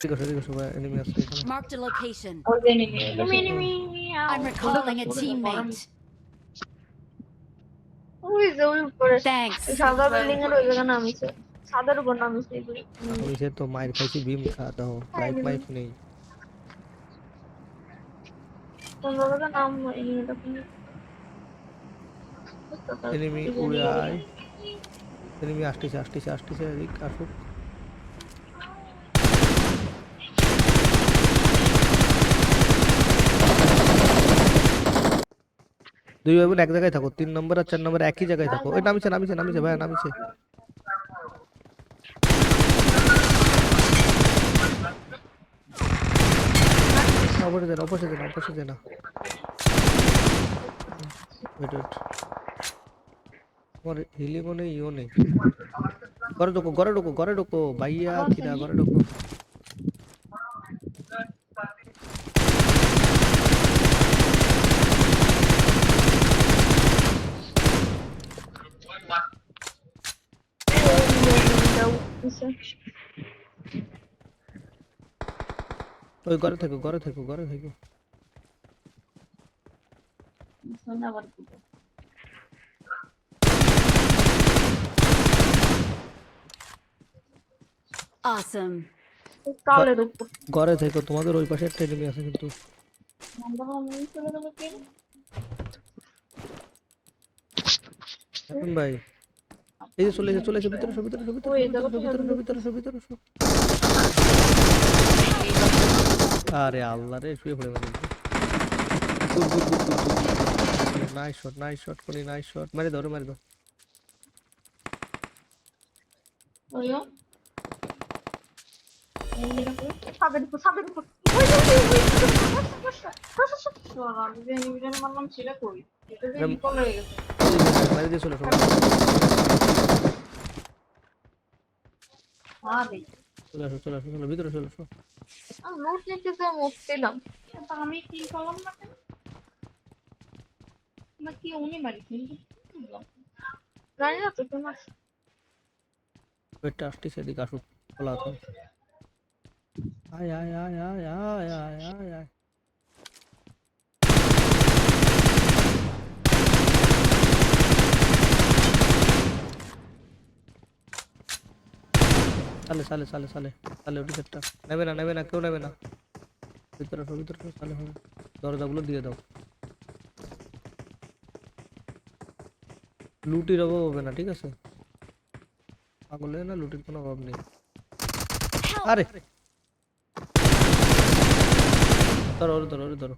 Marked a location. I'm recalling a teammate. Thanks. আমি তো মায়ের খাইছি ভীম খাওয়াতে হোক লাইফ মাইফ নেই এনিমি উড়ে আয় এনিমি আসতেছে আসতেছে আসতেছে এদিক আসুক দুই ভাই বোন এক জায়গায় থাকো, তিন নম্বর আর চার নম্বর একই জায়গায় থাকো। ওই নামিছে নামিছে নামিছে ভাই নামিছে। অপরে দেন অপরে দেন অপরে দেন ওয়েট ওয়েট তোমার হিলিংও নেই ইও নেই। ঘরে ঢোকো ঘরে ঢোকো ঘরে ঢোকো। ভাইয়া, কিরা, ঘরে ঢোকো। ওই ঘরে থেকো ঘরে থেকো ঘরে থেকো। Awesome. কালের উপর। ঘরে থেকো তোমাদের ওই পাশে একটা এনিমি আছে কিন্তু। এখন ভাই এই যে চলে এসে চলে এসে ভিতরে এসো, ভিতরে এসো, ভিতরে ভিতরে ভিতরে। আরে আল্লাহ রে শুয়ে পড়ে মানে নাইস শট নাইস শট করি নাইস শট মারি ধরো মারি দাও। Sabır kur, sabır kur. ভিতরে চলে আসো নোট নিতে যে মুখ পেলাম আমি কি করলাম না নাকি উনি মারিছেন জানি না তো তোমার ওয়েটটা আসতেছে এদিকে আসুক খোলা Ay ay ay ay ay ay ay ay. साले साले साले साले साले उठी सकता नेबे ना नेबे ना क्यों नेबे ना ভিতরে আসো ভিতরে আসো সালে হবে দরজাগুলো দিয়ে দাও লুটির অভাব হবে না ঠিক আছে পাগলে না লুটির কোনো অভাব নেই আরে Doğru doğru doğru.